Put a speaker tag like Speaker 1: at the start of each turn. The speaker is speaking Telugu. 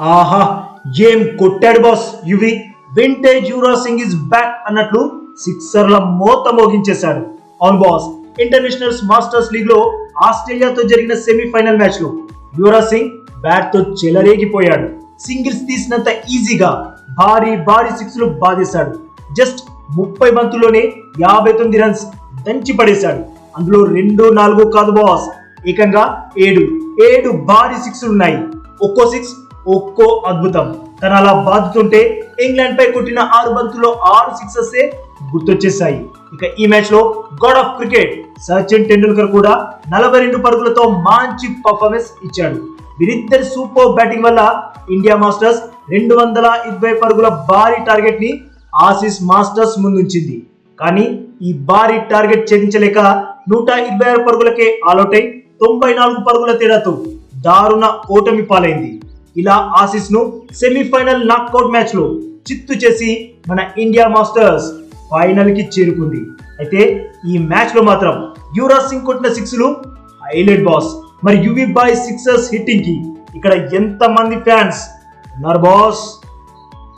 Speaker 1: ఆహా ఏం కొట్టాడు boss? Yuvi vintage Yuvraj Singh is back అన్నట్లు సిక్సర్ల మోత మోగించేశాడు. అవును బాస్ ఇంటర్నేషనల్స్ మాస్టర్స్ లీగ్లో ఆస్ట్రేలియాతో జరిగిన సెమీఫైనల్ మ్యాచ్లో యువరాజ్ సింగ్ బ్యాట్తో చెలరేగిపోయాడు. సింగిల్స్ తీసినంత ఈజీగా భారీ భారీ సిక్స్లు బాధేశాడు. జస్ట్ ముప్పై బంతుల్లోనే యాభై తొమ్మిది రన్స్ దంచి పడేశాడు. అందులో రెండు నాలుగు కాదు బాస్. ఏకంగా ఏడు ఏడు భారీ సిక్స్ ఉన్నాయి. ఒక్కో సిక్స్ ఒక్కో అద్భుతం. తను అలా బాదుతుంటే ఇంగ్లాండ్ పై కొట్టిన ఆరు బంతుల్లో ఆరు సిక్సెస్ గుర్తొచ్చేసాయి ఇక ఈ మ్యాచ్లో god of cricket Sachin Tendulkar కూడా నలభై రెండు పరుగులతో మంచి పర్ఫార్మెన్స్ ఇచ్చాడు. వీరిద్దరి సూపర్ బ్యాటింగ్ వల్ల ఇండియా మాస్టర్స్ రెండు వందల ఇరవై పరుగుల భారీ టార్గెట్ని ఆసిస్ మాస్టర్స్ ముందుంచింది. కానీ ఈ భారీ టార్గెట్ ఛేదించలేక నూట ఇరవై ఆరు పరుగులకే ఆల్అౌట్ అయి తొంభై నాలుగు పరుగుల తేడాతో దారుణ ఓటమి పాలైంది. ఇలా ఆసిస్ను సెమీఫైనల్ నాక్అవుట్ మ్యాచ్లో చిత్తు చేసి మన ఇండియా మాస్టర్స్ ఫైనల్కి చేరుకుంది. అయితే ఈ మ్యాచ్లో మాత్రం యువరాజ్ సింగ్ కొట్టిన సిక్స్లు హైలైట్ బాస్ మరి యువి బాయ్ సిక్సర్స్ హిట్టింగ్కి ఇక్కడ ఎంత మంది ఫ్యాన్స్ ఉన్నారు బాస్?